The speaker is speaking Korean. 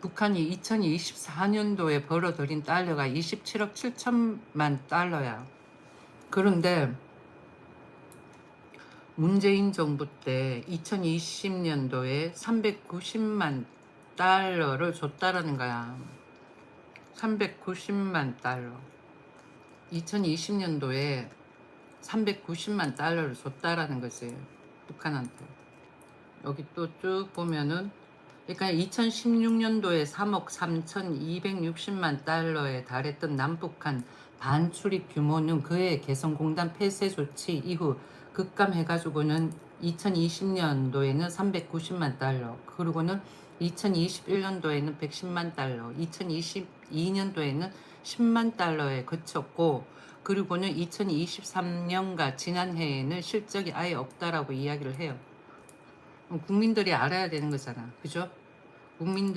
북한이 2024년도에 벌어들인 달러가 27억 7천만 달러야. 그런데 문재인 정부 때 2020년도에 390만 달러를 줬다라는 거야. 390만 달러. 2020년도에 390만 달러를 줬다라는 거지. 북한한테. 여기 또 쭉 보면은 그러니까 2016년도에 3억 3,260만 달러에 달했던 남북한 반출입 규모는 그해 개성공단 폐쇄 조치 이후 급감해가지고는 2020년도에는 390만 달러, 그리고는 2021년도에는 110만 달러, 2022년도에는 10만 달러에 그쳤고, 그리고는 2023년과 지난해에는 실적이 아예 없다라고 이야기를 해요. 국민들이 알아야 되는 거잖아. 그죠? 국민들